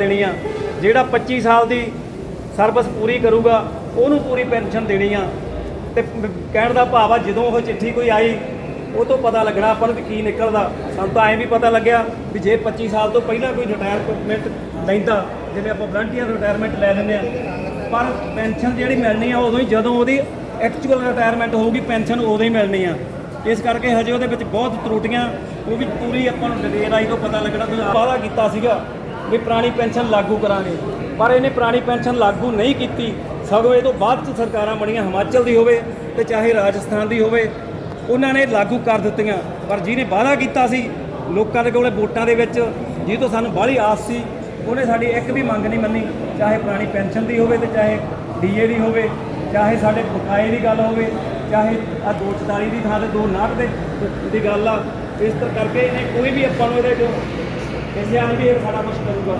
ਦੇਣੀ ਆ। ਜਿਹੜਾ 25 ਸਾਲ ਦੀ ਸਰਵਿਸ ਪੂਰੀ ਕਰੂਗਾ, ਉਹਨੂੰ ਪੂਰੀ ਪੈਨਸ਼ਨ ਦੇਣੀ ਆ। ਤੇ ਕਹਿਣ ਦਾ ਭਾਵ ਆ, ਜਦੋਂ ਉਹ ਚਿੱਠੀ ਕੋਈ ਆਈ, ਉਹ ਤੋਂ ਪਤਾ ਲੱਗਣਾ ਆਪਾਂ ਨੂੰ ਵੀ ਕੀ ਨਿਕਲਦਾ। ਸਾਨੂੰ ਤਾਂ ਐਂ ਵੀ ਪਤਾ ਲੱਗਿਆ ਵੀ ਜੇ 25 ਸਾਲ ਤੋਂ ਪਹਿਲਾਂ ਕੋਈ ਰਿਟਾਇਰਮੈਂਟ ਲੈਂਦਾ, ਜਿਵੇਂ ਆਪਾਂ ਵਲੰਟੀਅਰ ਰਿਟਾਇਰਮੈਂਟ ਲੈ ਲੈਂਦੇ ਆ। ਪਰ ਪੈਨਸ਼ਨ ਜਿਹੜੀ ਮਿਲਣੀ ਆ, ਉਦੋਂ ਹੀ ਜਦੋਂ ਉਹਦੀ ਐਕਚੁਅਲ ਰਿਟਾਇਰਮੈਂਟ ਹੋਊਗੀ, ਪੈਨਸ਼ਨ ਉਦੋਂ ਹੀ ਮਿਲਣੀ ਆ। ਇਸ ਕਰਕੇ ਹਜੇ ਉਹਦੇ ਵਿੱਚ ਬਹੁਤ ਤਰੁੱਟੀਆਂ, ਉਹ ਵੀ ਪੂਰੀ ਆਪਾਂ ਨੂੰ ਡਿਟੇਲ ਆਈ ਤੋਂ ਪਤਾ ਲੱਗਣਾ ਤੁਸੀਂ ਵਾਅਦਾ ਕੀਤਾ ਸੀਗਾ। ਵੀ ਪੁਰਾਣੀ ਪੈਨਸ਼ਨ ਲਾਗੂ ਕਰਾਂਗੇ। ਪਰ ਇਹਨੇ ਪੁਰਾਣੀ ਪੈਨਸ਼ਨ ਲਾਗੂ ਨਹੀਂ ਕੀਤੀ, ਸਗੋਂ ਇਹ ਤੋਂ ਬਾਅਦ ਚ ਸਰਕਾਰਾਂ ਬਣੀਆਂ, ਹਿਮਾਚਲ ਦੀ ਹੋਵੇ ਤੇ ਚਾਹੇ ਰਾਜਸਥਾਨ ਦੀ ਹੋਵੇ, ਉਹਨਾਂ ਨੇ ਲਾਗੂ ਕਰ ਦਿੱਤੀਆਂ। ਪਰ ਜਿਹਨੇ ਵਾਅਦਾ ਕੀਤਾ ਸੀ, ਲੋਕਾਂ ਦੇ ਕੋਲੇ ਵੋਟਾਂ ਦੇ ਵਿੱਚ, ਜਿਹਦੇ ਤੋਂ ਸਾਨੂੰ ਬਾਹਲੀ ਆਸ ਸੀ, ਉਹਨੇ ਸਾਡੀ ਇੱਕ ਵੀ ਮੰਗ ਨਹੀਂ ਮੰਨੀ, ਚਾਹੇ ਪੁਰਾਣੀ ਪੈਨਸ਼ਨ ਦੀ ਹੋਵੇ ਤੇ ਚਾਹੇ ਡੀਏ ਦੀ ਹੋਵੇ, ਚਾਹੇ ਸਾਡੇ ਬਕਾਏ ਦੀ ਗੱਲ ਹੋਵੇ, ਚਾਹੇ ਆ 244 ਦੀ ਥਾਂ ਤੇ 259 ਦੇ ਦੀ ਗੱਲ ਆ। ਇਸ ਤਰ੍ਹਾਂ ਕਰਕੇ ਇਹਨੇ ਕੋਈ ਵੀ ਆਪਾਂ ਨੂੰ ਇਹਦੇ ਚੋਂ ਕਿਸੇ ਆ ਵੀ ਸਾਡਾ ਕੁਝ ਕਰੂਗਾ।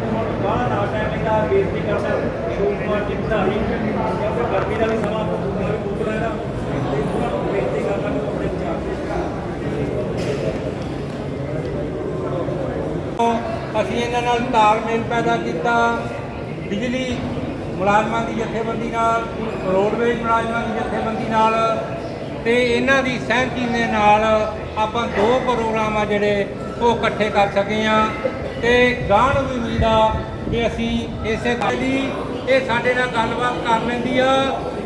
ਤੇ ਹੁਣ ਬਾਹਰ ਨਾ ਟਾਈਮ ਇਹਦਾ ਬੇਇੱਜ਼ਤੀ ਕਰਦਾ ਸ਼ੋਕ ਮਾਰ ਜਿੱਤਾ ਹੀ, ਕਿਉਂਕਿ ਗਰਮੀ ਦਾ ਵੀ ਸਮਾਂ ਆਪਾਂ ਪੂਰਾ ਵੀ ਪੁੱਤਰਾ ਇਹਦਾ ਤੇ ਉਹਨਾਂ ਨੂੰ ਬੇਇੱਜ਼ਤੀ ਕਰਨਾ ਕਿ ਆਪਣੇ ਵਿਚਾਰ ਅਸੀਂ ਇਹਨਾਂ ਨਾਲ ਤਾਲਮੇਲ ਪੈਦਾ ਕੀਤਾ। ਬਿਜਲੀ ਮੁਲਾਜ਼ਮਾਂ ਦੀ ਜਥੇਬੰਦੀ ਨਾਲ, ਰੋਡਵੇਜ਼ ਮੁਲਾਜ਼ਮਾਂ ਦੀ ਜਥੇਬੰਦੀ ਨਾਲ, ਤੇ ਇਹਨਾਂ ਦੀ ਸਹਿਮਤੀ ਦੇ ਨਾਲ ਆਪਾਂ ਦੋ ਪ੍ਰੋਗਰਾਮ ਆ ਜਿਹੜੇ ਉਹ ਇਕੱਠੇ ਕਰ ਸਕੇ ਆ ਤੇ ਗਾਂਹ ਨੂੰ ਵੀ ਉਮੀਦ ਆ ਕਿ ਅਸੀਂ ਇਸੇ ਗੱਲ ਦੀ ਇਹ ਸਾਡੇ ਨਾਲ ਗੱਲਬਾਤ ਕਰ ਲੈਂਦੀ ਆ,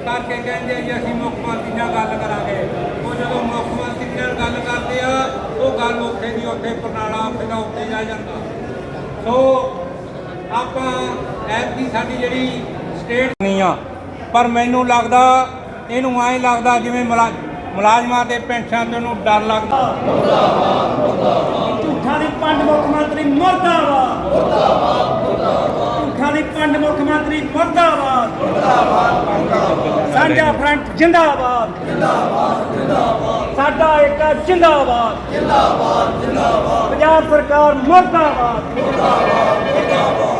ਕਰਕੇ ਕਹਿੰਦੇ ਜੀ ਅਸੀਂ ਮੁੱਖ ਮੰਤਰੀ ਨਾਲ ਗੱਲ ਕਰਾਂਗੇ। ਉਹ ਜਦੋਂ ਮੁੱਖ ਮੰਤਰੀ ਨਾਲ ਗੱਲ ਕਰਦੇ ਆ, ਉਹ ਗੱਲ ਉੱਥੇ ਦੀ ਉੱਥੇ ਪ੍ਰਣਾਲਾ ਉੱਥੇ ਦਾ ਉੱਥੇ ਜਾ ਜਾਂਦਾ। ਸੋ ਆਪਾਂ ਐਤਕੀ ਸਾਡੀ ਜਿਹੜੀ ਸਟੇਟ ਨਹੀਂ ਆ, ਪਰ ਮੈਨੂੰ ਲੱਗਦਾ, ਇਹਨੂੰ ਐਂ ਲੱਗਦਾ ਜਿਵੇਂ ਮਲਾ ਮੁਲਾਜ਼ਮਾਂ ਦੇ ਪੈਨਸ਼ਨ ਤੋਂ ਨੂੰ ਡਰ ਲੱਗਦਾ। ਝੂਠਾਂ ਦੀ ਪੰਡ ਮੁੱਖ ਮੰਤਰੀ ਮਰਦਾਬਾਦ। ਮਰਦਾਬਾਦ ਝੂਠਾਂ ਦੀ ਪੰਡ ਮੁੱਖ ਮੰਤਰੀ ਮਰਦਾਬਾਦ। ਮਰਦਾਬਾਦ ਸਾਂਝਾ ਫਰੰਟ ਜਿੰਦਾਬਾਦ। ਜਿੰਦਾਬਾਦ ਜਿੰਦਾਬਾਦ ਸਾਡਾ ਇੱਕ ਜਿੰਦਾਬਾਦ। ਜਿੰਦਾਬਾਦ ਜਿੰਦਾਬਾਦ ਪੰਜਾਬ ਸਰਕਾਰ ਮਰਦਾਬਾਦ ਮਰਦਾਬਾਦ।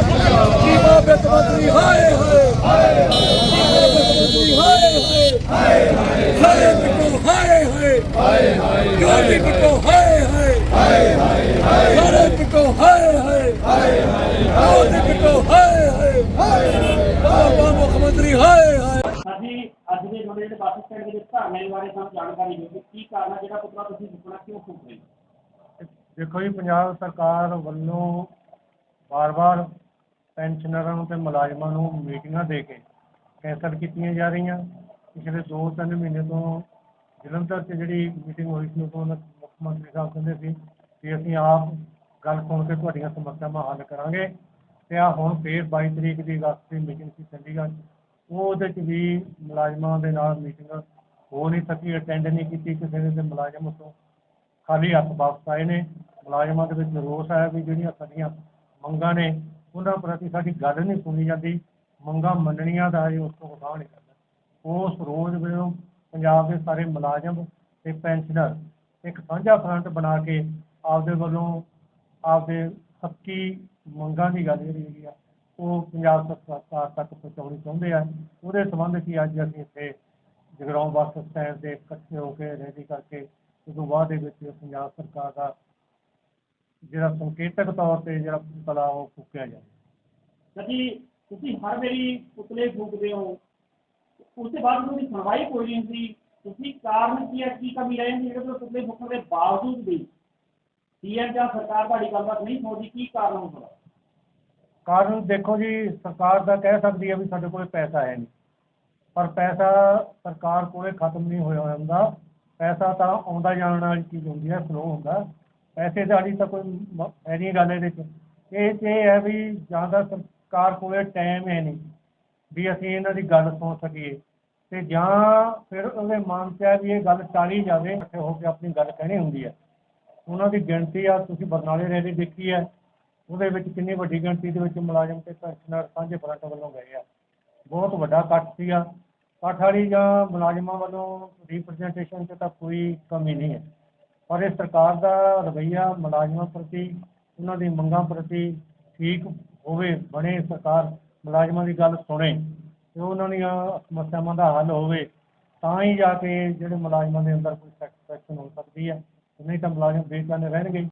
ਜੀਵਾ ਵਿੱਤ ਮੰਤਰੀ ਹਾਏ ਹਾਏ ਹਾਏ। ਹਾਏ ਹਾਏ। ਹਾਏ ਬਿੱਟੂ ਹਾਏ। ਹਾਏ ਹਾਏ। ਹਾਏ ਜੋਗੀ ਬਿੱਟੂ ਹਾਏ ਹਾਏ। ਹਾਏ ਹਾਏ ਸਾਰੇ ਬਿੱਟੂ ਹਾਏ ਹਾਏ ਹਾਏ। ਹਾਏ ਬਿੱਟੂ ਹਾਏ ਹਾਏ ਹਾਏ। ਬਾਬਾ ਮੁੱਖ ਮੰਤਰੀ ਹਾਏ ਹਾਏ। ਅਸੀਂ ਅੱਜ ਦੇ ਤੁਹਾਡੇ ਜਿਹੜੇ ਬੱਸ ਸਟੈਂਡ ਦੇ ਵਿੱਚ ਧਰਨੇ ਬਾਰੇ ਸਾਨੂੰ ਜਾਣਕਾਰੀ ਦਿਓ ਕਿ ਕੀ ਕਾਰਨ ਹੈ ਜਿਹੜਾ ਪੁਤਲਾ ਤੁਸੀਂ ਰੁਕਣਾ ਕਿਉਂ ਫੂਕ ਰਹੇ ਹੋ ਦੇਖੋ ਜੀ ਪੰਜਾਬ ਸਰਕਾਰ ਵੱਲੋਂ ਵਾਰ-ਵਾਰ ਪੈਨਸ਼ਨਰਾਂ ਨੂੰ ਤੇ ਮੁਲਾਜ਼ਮਾਂ ਨੂੰ ਮੀਟਿੰਗਾਂ ਦੇ ਕੇ ਕੈਂਸਲ ਕੀਤੀਆਂ ਜਾ ਰਹੀਆਂ। ਪਿਛਲੇ 2-3 ਮਹੀਨੇ ਤੋਂ ਜਲੰਧਰ 'ਚ ਜਿਹੜੀ ਮੀਟਿੰਗ ਹੋਈ ਸੀ, ਉਦੋਂ ਮੁੱਖ ਮੰਤਰੀ ਸਾਹਿਬ ਕਹਿੰਦੇ ਸੀ ਕਿ ਅਸੀਂ ਆਪ ਗੱਲ ਸੁਣ ਕੇ ਤੁਹਾਡੀਆਂ ਸਮੱਸਿਆਵਾਂ ਹੱਲ ਕਰਾਂਗੇ। ਤੇ ਆ ਹੁਣ ਫੇਰ 22 ਤਰੀਕ ਦੀ ਅਗਸਤ ਦੀ ਮੀਟਿੰਗ ਸੀ ਚੰਡੀਗੜ੍ਹ ਉਹਦੇ 'ਚ ਵੀ ਮੁਲਾਜ਼ਮਾਂ ਦੇ ਨਾਲ ਮੀਟਿੰਗ ਹੋ ਨਹੀਂ ਸਕੀ, ਅਟੈਂਡ ਨਹੀਂ ਕੀਤੀ ਕਿਸੇ ਨੇ ਤੇ ਮੁਲਾਜ਼ਮ ਉੱਥੋਂ ਖਾਲੀ ਹੱਥ ਵਾਪਸ ਆਏ ਨੇ। ਮੁਲਾਜ਼ਮਾਂ ਦੇ ਵਿੱਚ ਰੋਸ ਆਇਆ ਵੀ ਜਿਹੜੀਆਂ ਸਾਡੀਆਂ ਮੰਗਾਂ ਨੇ ਉਹਨਾਂ ਪ੍ਰਤੀ ਸਾਡੀ ਗੱਲ ਨਹੀਂ ਸੁਣੀ ਜਾਂਦੀ। ਮੰਗਾਂ ਮੰਨਣੀਆਂ ਦਾ ਹਜੇ ਉਸ ਤੋਂ ਉਠਾਅ ਨਹੀਂ ਕਰਦਾ ਉਸ ਰੋਜ਼ ਵੱਲੋਂ ਪੰਜਾਬ ਦੇ ਸਾਰੇ ਮੁਲਾਜ਼ਮ ਤੇ ਪੈਨਸ਼ਨਰ ਇੱਕ ਸਾਂਝਾ ਫਰੰਟ ਬਣਾ ਕੇ ਆਪਦੇ ਵੱਲੋਂ ਆਪਦੇ ਹੱਕੀ ਮੰਗਾਂ ਦੀ ਗੱਲ ਜਿਹੜੀ ਹੈਗੀ ਆ, ਉਹ ਪੰਜਾਬ ਸਰਕਾਰ ਤੱਕ ਪਹੁੰਚਾਉਣੀ ਚਾਹੁੰਦੇ ਆ। ਉਹਦੇ ਸੰਬੰਧ ਕੀ ਅੱਜ ਅਸੀਂ ਇੱਥੇ ਜਗਰਾਉਂ ਬੱਸ ਸਟੈਂਡ ਤੇ ਇਕੱਠੇ ਹੋ ਕੇ ਰੈਲੀ ਕਰਕੇ, ਉਸ ਤੋਂ ਬਾਅਦ ਦੇ ਵਿੱਚ ਪੰਜਾਬ ਸਰਕਾਰ ਦਾ ਜਿਹੜਾ ਸੰਕੇਤਕ ਤੌਰ ਤੇ ਜਿਹੜਾ ਪੁਤਲਾ ਉਹ ਫੂਕਿਆ ਜਾਵੇ। ਜੀ ਤੁਸੀਂ ਹਰ ਵਾਰੀ ਪੁਤਲੇ ਫੂਕਦੇ ਹੋ। ਉਸ ਤੋਂ ਬਾਅਦ ਕੋਈ ਸੁਣਵਾਈ ਕੋਈ ਨਹੀਂ ਹੁੰਦੀ। ਤੁਸੀਂ ਕਾਰਨ ਕੀ ਹੈ? ਕੀ ਕਮੀ ਰਹਿ ਜਾਂਦੀ ਜਿਹੜੇ ਪੁਤਲੇ ਫੂਕਣ ਦੇ ਬਾਵਜੂਦ ਵੀ ਸੀਐਮ ਜਾਂ ਸਰਕਾਰ ਤੁਹਾਡੀ ਗੱਲਬਾਤ ਨਹੀਂ ਸੁਣਦੀ ਕੀ ਕਾਰਨ ਹੁੰਦਾ? ਕਾਰਨ ਦੇਖੋ ਜੀ ਸਰਕਾਰ ਦਾ ਕਹਿ ਸਕਦੀ ਹੈ ਵੀ ਸਾਡੇ ਕੋਲ ਪੈਸਾ ਹੈ ਨਹੀਂ। ਪਰ ਪੈਸਾ ਸਰਕਾਰ ਕੋਲੇ ਖਤਮ ਨਹੀਂ ਹੋਇਆ ਹੁੰਦਾ। ਪੈਸਾ ਤਾਂ ਆਉਂਦਾ ਜਾਣ ਵਾਲੀ ਚੀਜ਼ ਹੁੰਦੀ ਹੈ ਫਲੋ ਹੁੰਦਾ। ਪੈਸੇ ਦੀ ਤਾਂ ਕੋਈ ਹੈ ਨਹੀਂ ਗੱਲ ਇਹਦੇ 'ਚ। ਇਹ 'ਚ ਇਹ ਹੈ ਵੀ ਜਾਂ ਤਾਂ ਸਰਕਾਰ ਕੋਲੇ ਟਾਈਮ ਹੈ ਨਹੀਂ, ਵੀ ਅਸੀਂ ਇਹਨਾਂ ਦੀ ਗੱਲ ਸੁਣ ਸਕੀਏ। ਤੇ ਜਾਂ ਫਿਰ ਉਹਦੇ ਮਨ 'ਚ ਹੈ ਵੀ ਇਹ ਗੱਲ ਟਾਲੀ ਜਾਵੇ, ਇਕੱਠੇ ਹੋ ਕੇ ਆਪਣੀ ਗੱਲ ਕਹਿਣੀ ਹੁੰਦੀ ਹੈ। ਉਹਨਾਂ ਦੀ ਗਿਣਤੀ ਆ, ਤੁਸੀਂ ਬਰਨਾਲੇ ਰੈਲੀ ਦੇਖੀ ਹੈ। ਉਹਦੇ ਵਿੱਚ ਕਿੰਨੀ ਵੱਡੀ ਗਿਣਤੀ ਦੇ ਵਿੱਚ ਮੁਲਾਜ਼ਮ ਤੇ ਪੈਨਸ਼ਨਰ ਸਾਂਝੇ ਫਰੰਟ ਵੱਲੋਂ ਗਏ ਆ। ਬਹੁਤ ਵੱਡਾ ਇਕੱਠ ਸੀਗਾ। ਇਕੱਠ ਜਾਂ ਮੁਲਾਜ਼ਮਾਂ ਵੱਲੋਂ ਰਿਪਰੈਜ਼ੈਂਟੇਸ਼ਨ 'ਚ ਤਾਂ ਕੋਈ ਕਮੀ ਨਹੀਂ ਹੈ। ਪਰ ਇਹ ਸਰਕਾਰ ਦਾ ਰਵੱਈਆ ਮੁਲਾਜ਼ਮਾਂ ਪ੍ਰਤੀ ਉਹਨਾਂ ਦੀ ਮੰਗਾਂ ਪ੍ਰਤੀ ਠੀਕ ਹੋਵੇ ਬਣੇ ਸਰਕਾਰ ਮੁਲਾਜ਼ਮਾਂ ਦੀ ਗੱਲ ਸੁਣੇ ਤੇ ਉਹਨਾਂ ਦੀਆਂ ਸਮੱਸਿਆਵਾਂ ਦਾ ਹੱਲ ਹੋਵੇ ਤਾਂ ਹੀ ਜਾ ਕੇ ਜਿਹੜੇ ਮੁਲਾਜ਼ਮਾਂ ਦੇ ਅੰਦਰ ਕੋਈ ਸੈਟੀਸਫੈਕਸ਼ਨ ਹੋ ਸਕਦੀ ਹੈ ਨਹੀਂ ਤਾਂ ਮੁਲਾਜ਼ਮ ਬੇਚੈਨ ਰਹਿਣਗੇ। ਹੀ।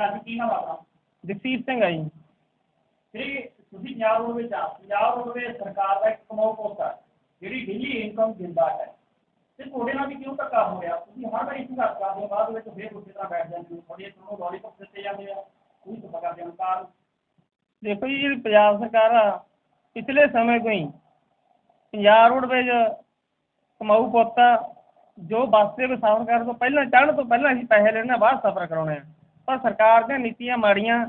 ਰਾਜ ਕੀ ਨਾਮ ਆਪਣਾ? ਜਗਸੀਰ ਸਿੰਘ ਆ ਜੀ। ਜਿਹੜੀ ਤੁਸੀਂ ਪੰਜਾਬ ਰੋਡ ਵਿੱਚ ਆ ਪੰਜਾਬ ਰੋਡ ਵਿੱਚ ਸਰਕਾਰ ਦਾ ਇੱਕ ਕਮਾਊ ਪੋਸਟ ਹੈ ਜਿਹੜੀ ਡੇਲੀ ਇਨਕਮ ਦਿੰਦਾ ਹੈ। ਤੇ ਤੁਹਾਡੇ ਨਾਲ ਵੀ ਕਿਉਂ ਧੱਕਾ ਹੋ ਰਿਹਾ? ਤੁਸੀਂ ਹਰ ਵਾਰੀ ਸੰਘਰਸ਼ ਕਰਦੇ ਹੋ ਬਾਅਦ ਵਿੱਚ ਫੇਰ ਉਸੇ ਤਰ੍ਹਾਂ ਬੈਠ ਜਾਂਦੇ ਹੋ। ਤੁਹਾਡੇ ਤੁਹਾਨੂੰ ਲੋਲੀਪੌਪ ਦਿੱਤੇ ਜਾਂਦੇ ਆ, ਕੋਈ ਤਾਂ ਕਰਦੇ ਹੋ ਦੇਖੋ ਜੀ, ਜਿਹੜੀ ਪੰਜਾਬ ਸਰਕਾਰ ਆ, ਪਿਛਲੇ ਸਮੇਂ ਤੋਂ ਹੀ ਪੰਜਾਬ ਰੋਡਵੇਜ਼ ਕਮਾਊ ਪੋਤਾ ਜੋ ਬੱਸ ਤੇ ਸਫ਼ਰ ਕਰਨ ਤੋਂ ਪਹਿਲਾਂ, ਚੜ੍ਹਨ ਤੋਂ ਪਹਿਲਾਂ ਅਸੀਂ ਪੈਸੇ ਲੈਣੇ ਆ ਬਾਅਦ ਸਫ਼ਰ ਕਰਾਉਣੇ ਆ ਪਰ ਸਰਕਾਰ ਦੀਆਂ ਨੀਤੀਆਂ ਮਾੜੀਆਂ,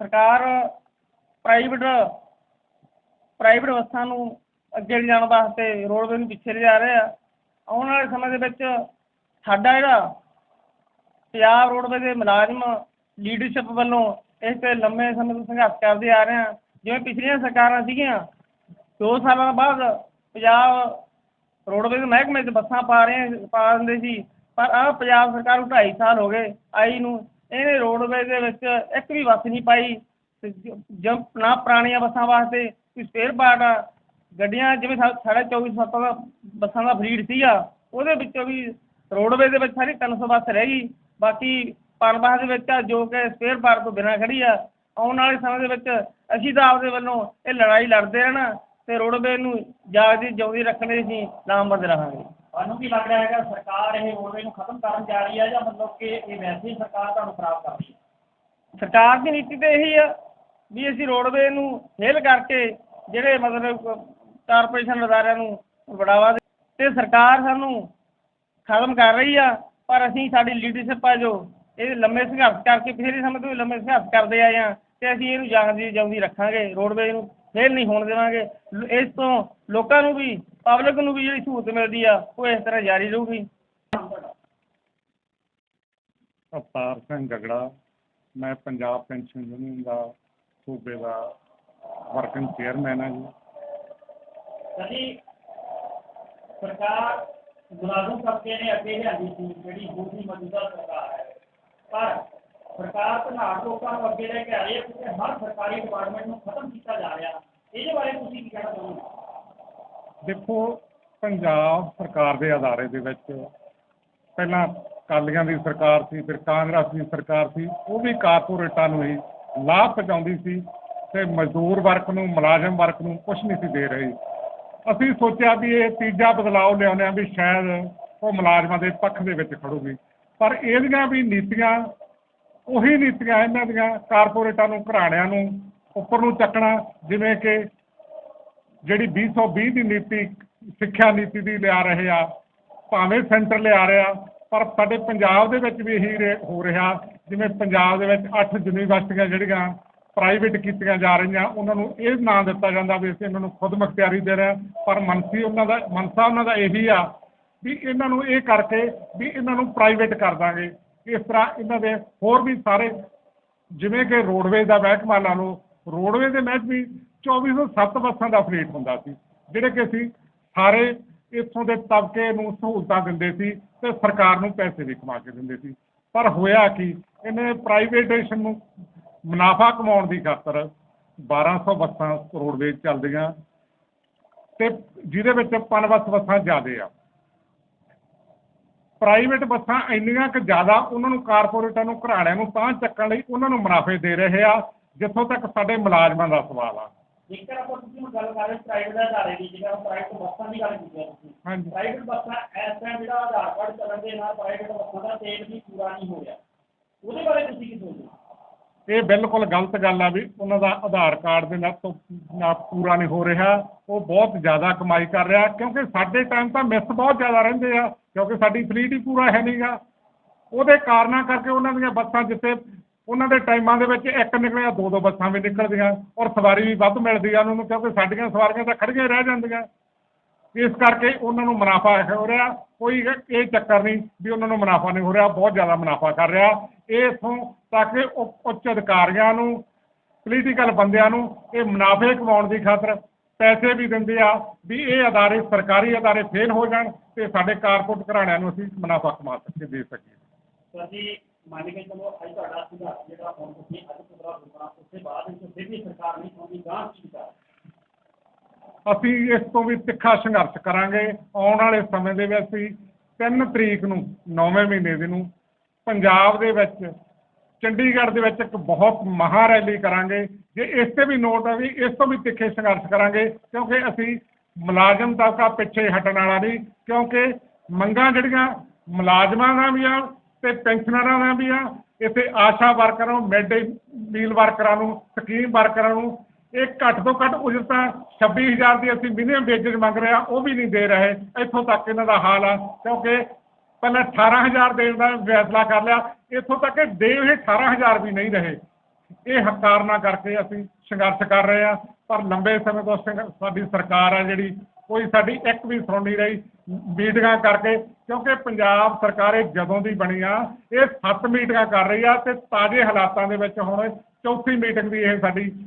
ਸਰਕਾਰ ਪ੍ਰਾਈਵੇਟ ਪ੍ਰਾਈਵੇਟ ਬੱਸਾਂ ਨੂੰ ਅੱਗੇ ਲਿਜਾਣ ਵਾਸਤੇ ਰੋਡਵੇਜ਼ ਨੂੰ ਪਿੱਛੇ ਲਿਜਾ ਰਹੇ ਆ। ਆਉਣ ਵਾਲੇ ਸਮੇਂ ਦੇ ਵਿੱਚ ਸਾਡਾ ਜਿਹੜਾ ਪੰਜਾਬ ਰੋਡਵੇਜ਼ ਦੇ ਮੁਲਾਜ਼ਮ ਲੀਡਰਸ਼ਿਪ ਵੱਲੋਂ ਇਸ ਤੇ ਲੰਮੇ ਸਮੇਂ ਤੋਂ ਸੰਘਰਸ਼ ਕਰਦੇ ਆ ਰਹੇ ਹਾਂ ਜਿਵੇਂ ਪਿਛਲੀਆਂ ਸਰਕਾਰਾਂ ਸੀਗੀਆਂ, ਦੋ ਸਾਲਾਂ ਬਾਅਦ ਪੰਜਾਬ ਰੋਡਵੇਜ਼ ਮਹਿਕਮੇ 'ਚ ਬੱਸਾਂ ਪਾ ਰਹੇ ਪਾ ਦਿੰਦੇ ਸੀ। ਪਰ ਆਹ ਪੰਜਾਬ ਸਰਕਾਰ ਨੂੰ 2.5 ਸਾਲ ਹੋ ਗਏ ਆਈ ਨੂੰ। ਇਹਨੇ ਰੋਡਵੇਜ਼ ਦੇ ਵਿੱਚ ਇੱਕ ਵੀ ਬੱਸ ਨਹੀਂ ਪਾਈ। ਜ- ਨਾ ਪੁਰਾਣੀਆਂ ਬੱਸਾਂ ਵਾਸਤੇ, ਕੋਈ ਸਪੇਅਰ ਪਾਰਟ ਆ ਗੱਡੀਆਂ ਜਿਵੇਂ ਸਾ- ਸਾਢੇ ਚੌਵੀ ਸੱਤਾਂ ਦਾ ਬੱਸਾਂ ਦਾ ਫਲੀਟ ਸੀਗਾ ਉਹਦੇ ਵਿੱਚੋਂ ਵੀ ਰੋਡਵੇਜ਼ ਦੇ ਵਿੱਚ ਸਾਰੀ 300 ਬੱਸ ਰਹਿ ਗਈ। ਬਾਕੀ ਪਨਬਸ ਦੇ ਵਿੱਚ ਆ ਜੋ ਕਿ ਸਪੇਅਰ ਪਾਰਟ ਤੋਂ ਬਿਨਾਂ ਖੜੀ ਆ ਆਉਣ ਵਾਲੇ ਸਮੇਂ ਦੇ ਵਿੱਚ ਅਸੀਂ ਤਾਂ ਆਪਦੇ ਵੱਲੋਂ ਇਹ ਲੜਾਈ ਲੜਦੇ ਰਹਿਣਾ ਤੇ ਰੋਡਵੇਜ਼ ਨੂੰ ਜਾਗਦੀ ਜਿਉਂਦੀ ਰੱਖਣ ਲਈ ਅਸੀਂ ਲਾਮਬੰਦ ਰਹਾਂਗੇ। ਤੁਹਾਨੂੰ ਕੀ ਲੱਗ ਰਿਹਾ ਹੈਗਾ ਸਰਕਾਰ ਇਹ ਰੋਡਵੇ ਨੂੰ ਖਤਮ ਕਰਨ ਜਾ ਰਹੀ ਹੈ ਜਾਂ ਮਤਲਬ ਕਿ ਇਹ ਵੈਸੇ ਹੀ ਸਰਕਾਰ ਤੁਹਾਨੂੰ ਖਰਾਬ ਕਰ ਰਹੀ ਹੈ? ਸਰਕਾਰ ਦੀ ਨੀਤੀ ਤਾਂ ਇਹੀ ਆ ਵੀ ਅਸੀਂ ਰੋਡਵੇ ਨੂੰ ਫੇਲ ਕਰਕੇ ਜਿਹੜੇ ਮਤਲਬ ਕਾਰਪੋਰੇਸ਼ਨ ਅਦਾਰਿਆਂ ਨੂੰ ਬੜਾਵਾ ਤੇ ਸਰਕਾਰ ਸਾਨੂੰ ਖਤਮ ਕਰ ਰਹੀ ਆ, ਪਰ ਅਸੀਂ ਸਾਡੀ ਲੀਡਰਸ਼ਿਪ ਆ ਜੋ, ਇਹ ਲੰਮੇ ਸੰਘਰਸ਼ ਕਰਕੇ ਪਿਛਲੇ ਸਮੇਂ ਤੋਂ ਲੰਮੇ ਸੰਘਰਸ਼ ਕਰਦੇ ਆਏ ਆ ਤੇ ਅਸੀਂ ਇਹਨੂੰ ਜਾਂਦੀ ਜਿਉਂਦੀ ਰੱਖਾਂਗੇ ਰੋਡਵੇ ਨੂੰ ਫੇਲ ਨਹੀਂ ਹੋਣ ਦੇਵਾਂਗੇ। ਇਸ ਤੋਂ ਲੋਕਾਂ ਨੂੰ ਵੀ ਪਬਲਿਕ ਨੂੰ ਵੀ ਜਿਹੜੀ ਸਹੂਲਤ ਮਿਲਦੀ ਆ, ਉਹ ਇਸ ਤਰ੍ਹਾਂ ਜਾਰੀ ਰਹੂਗੀ। ਅਵਤਾਰ ਸਿੰਘ ਗਗੜਾ, ਮੈਂ ਪੰਜਾਬ ਪੈਨਸ਼ਨ ਯੂਨੀਅਨ ਦਾ ਸੂਬੇ ਦਾ ਵਰਕਿੰਗ ਚੇਅਰਮੈਨ ਹਾਂ ਜੀ। ਕਦੀ ਸਰਕਾਰ ਮੁਲਾਜ਼ਮ ਤਬਕੇ ਨੇ ਅੱਗੇ ਲਿਆਂਦੀ ਸੀ, ਜਿਹੜੀ ਦੂਸਰੀ ਮੌਜੂਦਾ ਸਰਕਾਰ ਹੈ। ਪਰ ਸਰਕਾਰ ਧਨਾੜ ਲੋਕਾਂ ਨੂੰ ਅੱਗੇ ਲੈ ਕੇ ਆ ਰਹੀ ਹੈ ਕਿਉਂਕਿ ਹਰ ਸਰਕਾਰੀ ਡਿਪਾਰਟਮੈਂਟ ਨੂੰ ਖਤਮ ਕੀਤਾ ਜਾ ਰਿਹਾ। ਇਹਦੇ ਬਾਰੇ ਤੁਸੀਂ ਕੀ ਕਹਿਣਾ ਚਾਹੋਗੇ? ਦੇਖੋ, ਪੰਜਾਬ ਸਰਕਾਰ ਦੇ ਅਦਾਰੇ ਦੇ ਵਿੱਚ ਪਹਿਲਾਂ ਅਕਾਲੀਆਂ ਦੀ ਸਰਕਾਰ ਸੀ, ਫਿਰ ਕਾਂਗਰਸ ਦੀ ਸਰਕਾਰ ਸੀ, ਉਹ ਵੀ ਕਾਰਪੋਰੇਟਾਂ ਨੂੰ ਹੀ ਲਾਭ ਪਹੁੰਚਾਉਂਦੀ ਸੀ ਤੇ ਮਜ਼ਦੂਰ ਵਰਗ ਨੂੰ, ਮੁਲਾਜ਼ਮ ਵਰਗ ਨੂੰ ਕੁਝ ਨਹੀਂ ਸੀ ਦੇ ਰਹੀ। ਅਸੀਂ ਸੋਚਿਆ ਵੀ ਇਹ ਤੀਜਾ ਬਦਲਾਅ ਲਿਆਉਂਦੇ ਹਾਂ ਵੀ ਸ਼ਾਇਦ ਉਹ ਮੁਲਾਜ਼ਮਾਂ ਦੇ ਪੱਖ ਦੇ ਵਿੱਚ ਖੜੂਗੀ। ਪਰ ਇਹਦੀਆਂ ਵੀ ਨੀਤੀਆਂ, ਉਹੀ ਨੀਤੀਆਂ ਇਹਨਾਂ ਦੀਆਂ ਕਾਰਪੋਰੇਟਾਂ ਨੂੰ, ਘਰਾਣਿਆਂ ਨੂੰ ਉੱਪਰ ਨੂੰ ਚੱਕਣਾ, ਜਿਵੇਂ ਕਿ ਜਿਹੜੀ 2020 ਦੀ ਨੀਤੀ, ਸਿੱਖਿਆ ਨੀਤੀ ਦੀ ਲਿਆ ਰਹੇ ਆ, ਭਾਵੇਂ ਸੈਂਟਰ ਲਿਆ ਰਿਹਾ, ਪਰ ਸਾਡੇ ਪੰਜਾਬ ਦੇ ਵਿੱਚ ਵੀ ਇਹੀ ਰੇ- ਹੋ ਰਿਹਾ, ਜਿਵੇਂ ਪੰਜਾਬ ਦੇ ਵਿੱਚ 8 ਯੂਨੀਵਰਸਿਟੀਆਂ ਜਿਹੜੀਆਂ ਪ੍ਰਾਈਵੇਟ ਕੀਤੀਆਂ ਜਾ ਰਹੀਆਂ, ਉਹਨਾਂ ਨੂੰ ਇਹ ਨਾਂ ਦਿੱਤਾ ਜਾਂਦਾ ਵੀ ਅਸੀਂ ਇਹਨਾਂ ਨੂੰ ਖੁਦ ਮੁਖਤਿਆਰੀ ਦੇ ਰਹੇ ਹਾਂ। ਪਰ ਮਨਸੀ ਉਹਨਾਂ ਦਾ, ਮਨਸਾ ਉਹਨਾਂ ਦਾ ਇਹੀ ਆ ਵੀ ਇਹਨਾਂ ਨੂੰ ਇਹ ਕਰਕੇ ਵੀ ਇਹਨਾਂ ਨੂੰ ਪ੍ਰਾਈਵੇਟ ਕਰ ਦਾਂਗੇ। ਇਸ ਤਰ੍ਹਾਂ ਇਹਨਾਂ ਦੇ ਹੋਰ ਵੀ ਸਾਰੇ, ਜਿਵੇਂ ਕਿ ਰੋਡਵੇਜ਼ ਦਾ ਮਹਿਕਮਾ ਲਾ ਲਓ ਰੋਡਵੇਜ਼ ਦੇ ਮਹਿਕਮੇ 2407 ਬੱਸਾਂ ਦਾ ਫਲੀਟ ਹੁੰਦਾ ਸੀ, ਜਿਹੜੇ ਕਿ ਅਸੀਂ ਸਾਰੇ ਇੱਥੋਂ ਦੇ ਤਬਕੇ ਨੂੰ ਸਹੂਲਤਾਂ ਦਿੰਦੇ ਸੀ ਤੇ ਸਰਕਾਰ ਨੂੰ ਪੈਸੇ ਵੀ ਕਮਾ ਕੇ ਦਿੰਦੇ ਸੀ। ਪਰ ਹੋਇਆ ਕਿ, ਇਹਨੇ ਪ੍ਰਾਈਵੇਟੇਸ਼ਨ ਨੂੰ ਮੁਨਾਫਾ ਕਮਾਉਣ ਦੀ ਖਾਤਰ 1200 ਬੱਸਾਂ ਰੋਡਵੇਜ਼ ਚੱਲਦੀਆਂ ਤੇ ਜਿਹਦੇ ਵਿੱਚ ਪਨਬਸ ਬੱਸਾਂ ਜ਼ਿਆਦੇ ਆ। ਪ੍ਰਾਈਵੇਟ ਬੱਸਾਂ ਇੰਨੀਆਂ ਕਿ ਜ਼ਿਆਦਾ ਉਹਨਾਂ ਨੂੰ ਕਾਰਪੋਰੇਟਾਂ ਨੂੰ ਘਰਾਣਿਆਂ ਨੂੰ ਤਾਂ ਚੱਕਣ ਲਈ ਉਹਨਾਂ ਨੂੰ ਮੁਨਾਫੇ ਦੇ ਰਹੇ ਆ ਜਿੱਥੋਂ ਤੱਕ ਸਾਡੇ ਮੁਲਾਜ਼ਮਾਂ ਦਾ ਸਵਾਲ ਆ। ਜੇਕਰ ਆਪਾਂ ਤੁਸੀਂ ਹੁਣ ਗੱਲ ਕਰ ਰਹੇ ਪ੍ਰਾਈਵੇਟ ਅਦਾਰੇ ਦੀ ਜਿਹੜਾ ਪ੍ਰਾਈਵੇਟ ਬੱਸਾਂ ਦੀ ਗੱਲ ਕੀਤੀ ਹੈ ਪ੍ਰਾਈਵੇਟ ਬੱਸਾਂ ਇਸ ਟਾਈਮ ਜਿਹੜਾ ਆਧਾਰ ਕਾਰਡ ਚੱਲਣ ਦੇ ਨਾਲ ਪ੍ਰਾਈਵੇਟ ਬੱਸਾਂ ਦਾ ਤੇਲ ਵੀ ਪੂਰਾ ਨਹੀਂ ਹੋ ਰਿਹਾ। ਉਹਦੇ ਬਾਰੇ ਤੁਸੀਂ ਕੀ ਸੋਚਦੇ ਹੋ? ਇਹ ਬਿਲਕੁਲ ਗਲਤ ਗੱਲ ਆ ਵੀ ਉਹਨਾਂ ਦਾ ਆਧਾਰ ਕਾਰਡ ਦੇ ਨਾਲ ਤੋਂ ਨਾ ਪੂਰਾ ਨਹੀਂ ਹੋ ਰਿਹਾ, ਉਹ ਬਹੁਤ ਜ਼ਿਆਦਾ ਕਮਾਈ ਕਰ ਰਿਹਾ, ਕਿਉਂਕਿ ਸਾਡੇ ਟਾਈਮ ਤਾਂ ਮਿਸ ਬਹੁਤ ਜ਼ਿਆਦਾ ਰਹਿੰਦੇ ਆ, ਕਿਉਂਕਿ ਸਾਡੀ ਫਲੀਟ ਹੀ ਪੂਰਾ ਹੈ ਨਹੀਂਗਾ ਉਹਦੇ ਕਾਰਨਾਂ ਕਰਕੇ ਉਹਨਾਂ ਦੀਆਂ ਬੱਸਾਂ ਜਿੱਥੇ ਉਹਨਾਂ ਦੇ ਟਾਈਮਾਂ ਦੇ ਵਿੱਚ ਇੱਕ ਨਿਕਲਿਆ ਦੋ ਦੋ ਬੱਸਾਂ ਵੀ ਨਿਕਲਦੀਆਂ ਔਰ ਸਵਾਰੀ ਵੀ ਵੱਧ ਮਿਲਦੀ ਆ ਉਹਨਾਂ ਨੂੰ, ਕਿਉਂਕਿ ਸਾਡੀਆਂ ਸਵਾਰੀਆਂ ਤਾਂ ਖੜੀਆਂ ਰਹਿ ਜਾਂਦੀਆਂ। ਇਸ ਕਰਕੇ ਉਹਨਾਂ ਨੂੰ ਮੁਨਾਫਾ ਹੋ ਰਿਹਾ। ਕੋਈ ਇਹ ਚੱਕਰ ਨਹੀਂ ਵੀ ਉਹਨਾਂ ਨੂੰ ਮੁਨਾਫਾ ਨਹੀਂ ਹੋ ਰਿਹਾ, ਬਹੁਤ ਜ਼ਿਆਦਾ ਮੁਨਾਫਾ ਕਰ ਰਿਹਾ। ਇਹ ਇਥੋਂ ਤੱਕ ਕਿ ਉੱਚ ਅਧਿਕਾਰੀਆਂ ਨੂੰ ਪੋਲੀਟੀਕਲ ਬੰਦਿਆਂ ਨੂੰ ਇਹ ਮੁਨਾਫੇ ਕਮਾਉਣ ਦੀ ਖਾਤਰ ਪੈਸੇ ਵੀ ਦਿੰਦੇ ਆ ਵੀ ਇਹ ਅਦਾਰੇ ਸਰਕਾਰੀ ਅਦਾਰੇ ਫੇਲ ਹੋ ਜਾਣ ਤੇ ਸਾਡੇ ਕਾਰਪੋਰੇਟ ਘਰਾਣਿਆਂ ਨੂੰ ਅਸੀਂ ਮੁਨਾਫਾ ਕਮਾ ਸਕੀਏ, ਦੇ ਸਕੀਏ। ਸਰ ਮੰਨ ਕੇ ਚਲੋ ਅੱਜ ਤੁਹਾਡਾ ਸੁਝਾਅ ਜਿਹੜਾ ਹੁਣ ਤੁਸੀਂ ਅੱਜ ਪੁੱਤਰਾ ਹੋਣਾ ਤੋਂ ਬਾਅਦ ਵਿੱਚ ਫਿਰ ਵੀ ਸਰਕਾਰ ਨਹੀਂ ਚਾਹੁੰਦੀ ਗਾਂ ਕੀ ਕਰ ਅਸੀਂ ਇਸ ਤੋਂ ਵੀ ਤਿੱਖਾ ਸੰਘਰਸ਼ ਕਰਾਂਗੇ। ਆਉਣ ਵਾਲੇ ਸਮੇਂ ਦੇ ਵਿੱਚ ਅਸੀਂ 3 ਤਰੀਕ ਨੂੰ 9ਵੇਂ ਮਹੀਨੇ ਦੇ ਨੂੰ, ਪੰਜਾਬ ਦੇ ਵਿੱਚ, ਚੰਡੀਗੜ੍ਹ ਦੇ ਵਿੱਚ ਇੱਕ ਬਹੁਤ ਮਹਾ ਰੈਲੀ ਕਰਾਂਗੇ। ਜੇ ਇਸ ਤੇ ਵੀ ਨੋਟ ਹੈ ਵੀ ਇਸ ਤੋਂ ਵੀ ਤਿੱਖੇ ਸੰਘਰਸ਼ ਕਰਾਂਗੇ, ਕਿਉਂਕਿ ਅਸੀਂ ਮੁਲਾਜ਼ਮ ਤਬਕਾ ਪਿੱਛੇ ਹਟਣ ਵਾਲਾ ਨਹੀਂ, ਕਿਉਂਕਿ ਮੰਗਾਂ ਜਿਹੜੀਆਂ ਮੁਲਾਜ਼ਮਾਂ ਦਾ ਵੀ ਆ ਤੇ ਪੈਨਸ਼ਨਰਾਂ ਦਾ ਵੀ ਆ, ਇੱਥੇ ਆਸ਼ਾ ਵਰਕਰਾਂ ਨੂੰ, ਮਿਡ ਡੇ ਮੀਲ ਵਰਕਰਾਂ ਨੂੰ, ਸਕੀਮ ਵਰਕਰਾਂ ਨੂੰ ਇਹ ਘੱਟ ਤੋਂ ਘੱਟ ਉਜਰਤਾਂ 26000 ਦੀ ਅਸੀਂ ਮਿਨੀਮਮ ਵੇਜਸ ਮੰਗ ਰਹੇ ਆ ਉਹ ਵੀ ਨਹੀਂ ਦੇ ਰਹੇ। ਇੱਥੋਂ ਤੱਕ ਇਹਨਾਂ ਦਾ ਹਾਲ ਆ, ਕਿਉਂਕਿ ਪਹਿਲਾਂ 18000 ਦੇਣ ਦਾ ਫੈਸਲਾ ਕਰ ਲਿਆ, ਇੱਥੋਂ ਤੱਕ ਕਿ ਦੇ ਇਹ 18000 ਵੀ ਨਹੀਂ ਰਹੇ। ਇਹ ਕਾਰਨਾਂ ਕਰਕੇ ਅਸੀਂ ਸੰਘਰਸ਼ ਕਰ ਰਹੇ ਆ ਪਰ ਲੰਬੇ ਸਮੇਂ ਤੋਂ ਸੰਘ- ਸਾਡੀ ਸਰਕਾਰ ਆ ਜਿਹੜੀ, ਕੋਈ ਸਾਡੀ ਇੱਕ ਵੀ ਸੁਣ ਨਹੀਂ ਰਹੀ, ਮੀਟਿੰਗਾਂ ਕਰਕੇ, ਕਿਉਂਕਿ ਪੰਜਾਬ ਸਰਕਾਰ ਇਹ ਜਦੋਂ ਦੀ ਬਣੀ ਆ, ਇਹ ਸੱਤ ਮੀਟਿੰਗਾਂ ਕਰ ਰਹੀ ਆ ਤੇ ਤਾਜ਼ੇ ਹਾਲਾਤਾਂ ਦੇ ਵਿੱਚ ਹੁਣ ਚੌਥੀ ਮੀਟਿੰਗ ਵੀ ਇਹ ਸਾਡੀ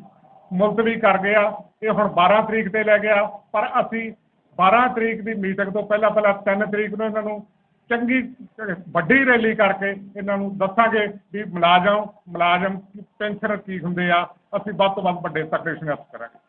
ਮੁਲਤਵੀ ਕਰ ਗਿਆ, ਇਹ ਹੁਣ 12 ਤਰੀਕ ਤੇ ਲੈ ਗਿਆ, ਪਰ ਅਸੀਂ 12 ਤਰੀਕ ਦੀ ਮੀਟਿੰਗ ਤੋਂ ਪਹਿਲਾਂ ਪਹਿਲਾਂ 3 ਤਰੀਕ ਨੂੰ ਇਹਨਾਂ ਨੂੰ ਚੰਗੀ, ਵੱਡੀ ਰੈਲੀ ਕਰਕੇ ਇਹਨਾਂ ਨੂੰ ਦੱਸਾਂਗੇ ਵੀ ਮੁਲਾਜ਼ਮ ਮੁਲਾਜ਼ਮ ਪੈਨਸ਼ਨ ਕੀ ਹੁੰਦੇ ਆ, ਅਸੀਂ ਵੱਧ ਤੋਂ ਵੱਧ ਵੱਡੇ ਤੱਕ ਸੰਘਰਸ਼ ਕਰਾਂਗੇ।